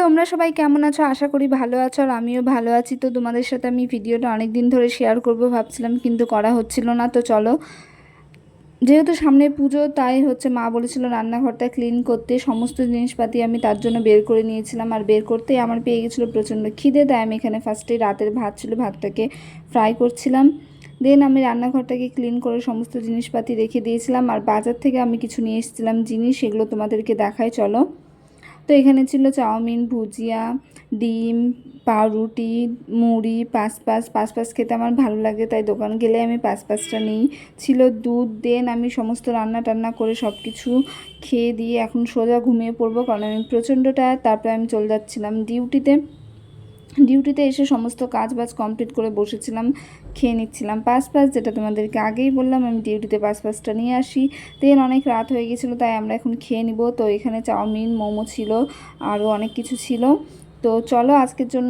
তোমরা সবাই কেমন আছো? আশা করি ভালো আছো আর আমিও ভালো আছি। তো তোমাদের সাথে আমি ভিডিওটা অনেক দিন ধরে শেয়ার করব ভাবছিলাম, কিন্তু করা হচ্ছিল না। তো চলো, যেহেতু সামনে পুজো, তাই হচ্ছে মা বলেছিল রান্নাঘরটা ক্লিন করতে। সমস্ত জিনিসপাতি আমি তার জন্য বের করে নিয়েছিলাম আর বের করতেই আমার পেয়ে গেছিল প্রচণ্ড খিদে। তাই আমি এখানে ফার্স্টে রাতের ভাত ছিল, ভাতটাকে ফ্রাই করছিলাম। দেন আমি রান্নাঘরটাকে ক্লিন করে সমস্ত জিনিসপাতি রেখে দিয়েছিলাম। আর বাজার থেকে আমি কিছু নিয়ে এসেছিলাম, জিনিস, সেগুলো তোমাদেরকে দেখাই। চলো। তো এখানে ছিল চাউমিন, ভুজিয়া, ডিম, পাউরুটি, মুড়ি পাঁচ পাঁচ পাঁচ পাঁচ খেতে আমার ভালো লাগে, তাই দোকান গেলে আমি পাঁচ পাঁচটা নিই। ছিল দুধ, দেন আমি সমস্ত রান্না টান্না করে সব কিছু খেয়ে দিয়ে এখন সোজা ঘুমিয়ে পড়ব, কারণ আমি প্রচণ্ড টায়ার তারপরে আমি চলে যাচ্ছিলাম ডিউটিতে ডিউটিতে এসে সমস্ত কাজ বাজ কমপ্লিট করে বসেছিলাম, খেয়ে নিচ্ছিলাম। পাস পাস যেটা তোমাদেরকে আগেই বললাম, আমি ডিউটিতে পাস পাসটা নিয়ে আসি। দেন অনেক রাত হয়ে গেছিল, তাই আমরা এখন খেয়ে নিব। তো এখানে চাউমিন, মোমো ছিল, আরও অনেক কিছু ছিল। তো চলো আজকের জন্য